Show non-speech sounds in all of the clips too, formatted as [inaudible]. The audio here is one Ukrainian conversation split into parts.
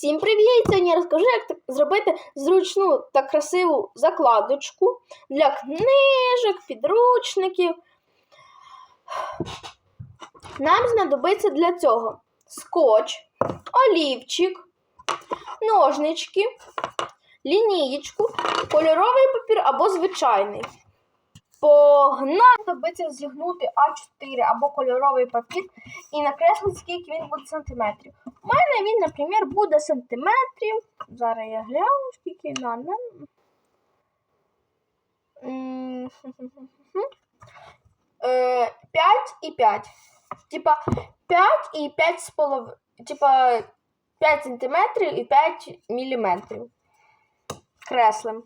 Всім привіт! Сьогодні я розкажу, як зробити зручну та красиву закладочку для книжок, підручників. Нам знадобиться для цього скотч, олівчик, ножнички, лінієчку, кольоровий папір або звичайний. Погнали! Знадобиться зігнути А4 або кольоровий папір і накреслити, скільки він буде сантиметрів. Мене він, наприклад, буде сантиметрів. Зараз я гляну, скільки надо. М, [laughs] Е, 5 і 5. Типа 5 і 5 з половиною. Типа 5 сантиметрів і 5 міліметрів. Креслим.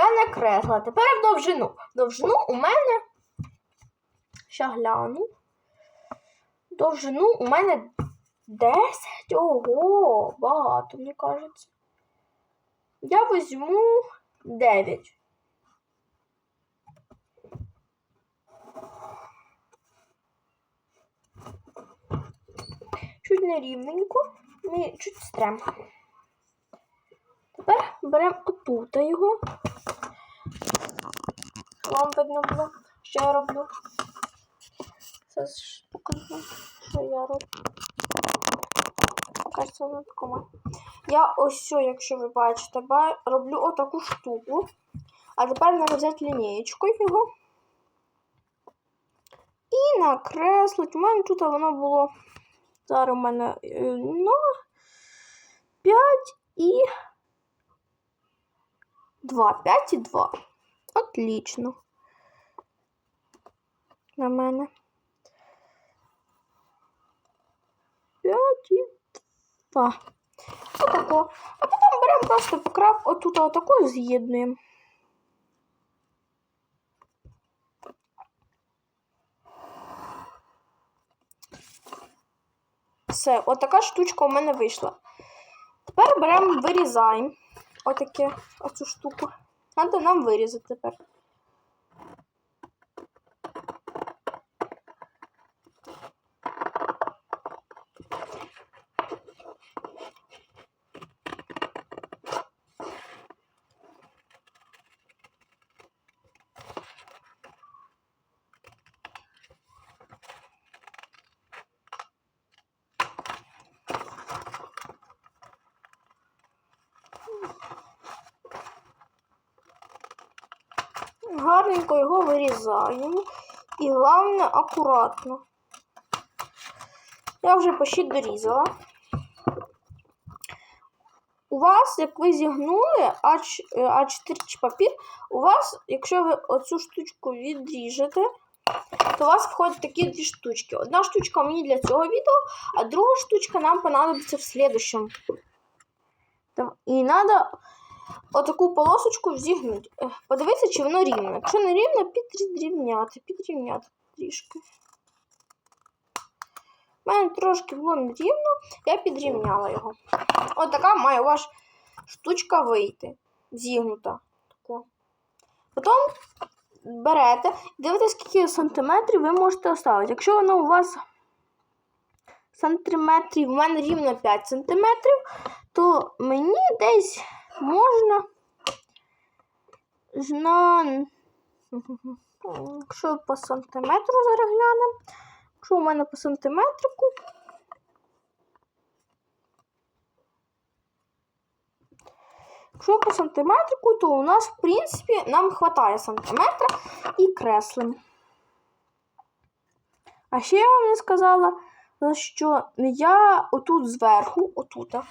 Я накресла. Тепер в довжину. Довжину у мене. Ще гляну. Довжину у мене 10. Ого, багато, мені кажеться. Я візьму 9. Чуть не рівненько, чуть стрем. Тепер беремо отут його. Вам видно було, що я роблю. Зараз ж покажу, що я роблю. Кажеться, воно такому. Я ось, що, якщо ви бачите, роблю отаку штуку. А тепер треба взяти лінієчку його. І накреслити. У мене тут воно було. Зараз у мене е, ну, 5 і 2. 5 і 2. Отлично. На мене. 5 і 2. Отако. А потім беремо просто покрап отут отако з'єднуємо. Все, отака штучка у мене вийшла. Тепер беремо, вирізаємо отаке, оцю штуку. Треба нам вирізати тепер. Гарненько його вирізаємо. І головне акуратно. Я вже почти дорізала. У вас, як ви зігнули А4 чи папір, у вас, якщо ви оцю штучку відріжете, то у вас входять такі дві штучки. Одна штучка мені для цього відео, а друга штучка нам понадобиться в слідущому. І треба отаку полосочку зігнути. Е, Подивитися, чи воно рівне. Якщо не рівне, підрівняти, підрівняти трішки. У мене трошки було нерівно, я підрівняла його. Отака має ваша штучка вийти. Зігнута. Тако. Потім берете, дивитесь, скільки сантиметрів ви можете оставити. Якщо воно у вас сантиметрів, у мене рівно 5 сантиметрів, то мені десь можна? На якщо по сантиметру зараз глянемо, якщо у мене по сантиметрику, якщо по сантиметрику, то у нас, в принципі, нам вистачає сантиметра і креслим. А ще я вам не сказала, що. Я отут зверху, отута,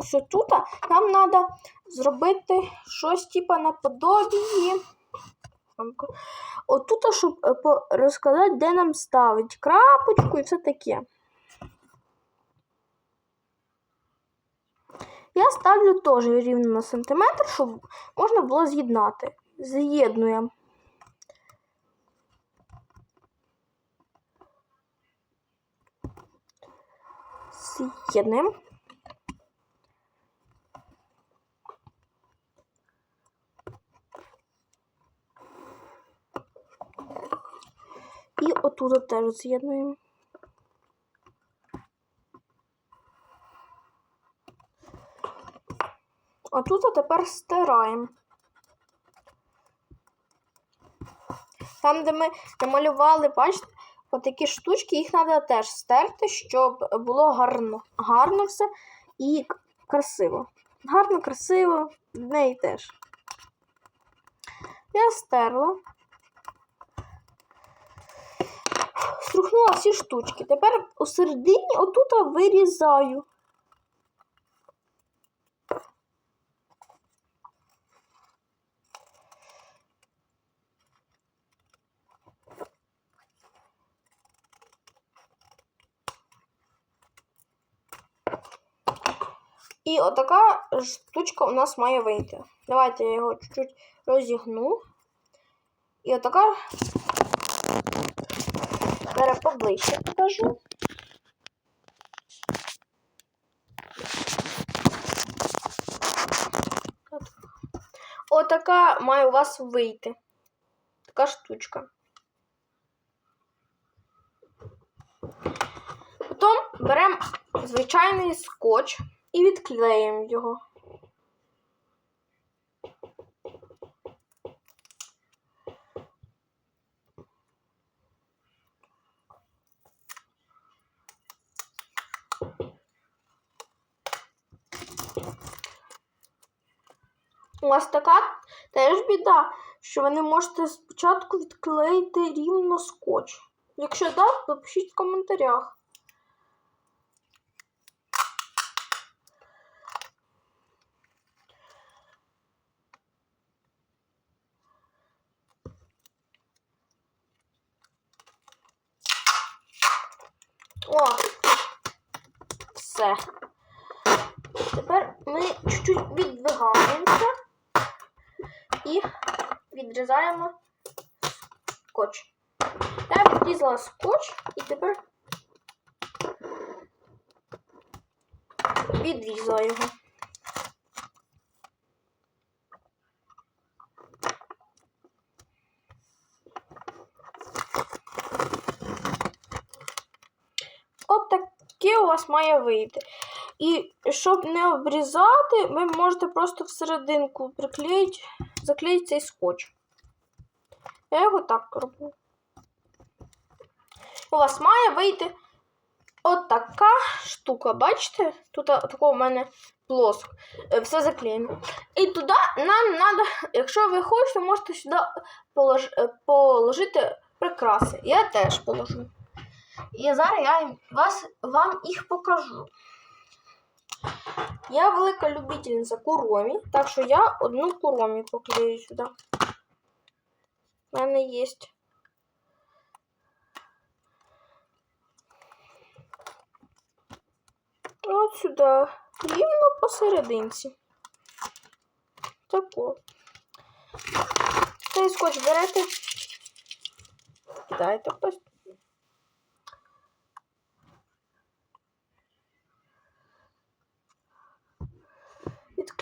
ось тут нам треба зробити щось типа наподобі. Отут, щоб е, розказати, де нам ставити крапочку і все таке. Я ставлю теж рівно на сантиметр, щоб можна було з'єднати. З'єднуємо. З'єднуємо. Отут теж з'єднуємо. А тут тепер стираємо. Там, де ми намалювали, бачите, отакі штучки, їх треба теж стерти, щоб було гарно. Гарно все і красиво. Гарно, красиво, в неї теж. Я стерла. Струхнула всі штучки. Тепер у середині отут вирізаю. І отака штучка у нас має вийти. Давайте я його чуть-чуть розігну. І отака. Поближче покажу. Отака має у вас вийти. Така штучка. Потім беремо звичайний скотч і відклеїмо його. У вас така теж біда, що ви не можете спочатку відклеїти рівно скотч. Якщо так, то пишіть в коментарях. О, все. Тепер ми чуть-чуть віддвигаємося і відрізаємо скотч. Я відрізала скотч і тепер відрізала його. От у вас має вийти. І щоб не обрізати, ви можете просто всерединку приклеїти, заклеїти цей скотч. Я його так роблю. У вас має вийти от штука. Бачите? Тут такого у мене плоско. Е, Все заклеєно. І туди нам треба, якщо ви хочете, можете сюди полож, е, положити прикраси. Я теж положу. І зараз я вас, вам їх покажу. Я велика любительниця куромі, так що я одну куромі поклею сюди. У мене є. От сюди. Рівно посерединці. Тако. Цей скотч берете. Кидаєте хтось.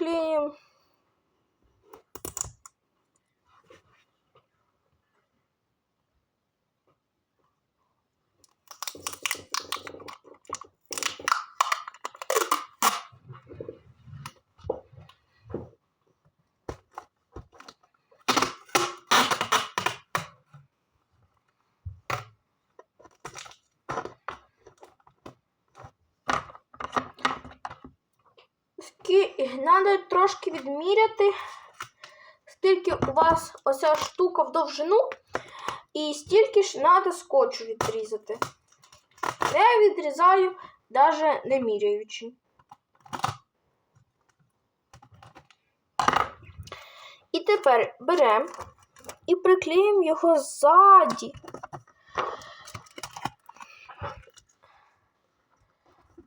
ele Відклеїмо. Треба трошки відміряти, скільки у вас оця штука в довжину, і стільки ж треба скотчу відрізати. Я відрізаю, навіть не міряючи. І тепер беремо і приклеїмо його ззаді.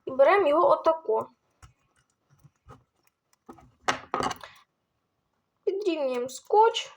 І беремо його отако. достаем скотч.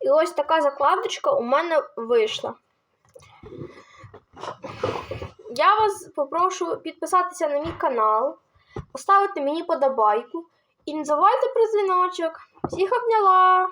І ось така закладочка у меня вышла. Я вас попрошу підписатися на мій канал, поставити мені подобайку і не забувайте про дзвіночок. Всіх обняла!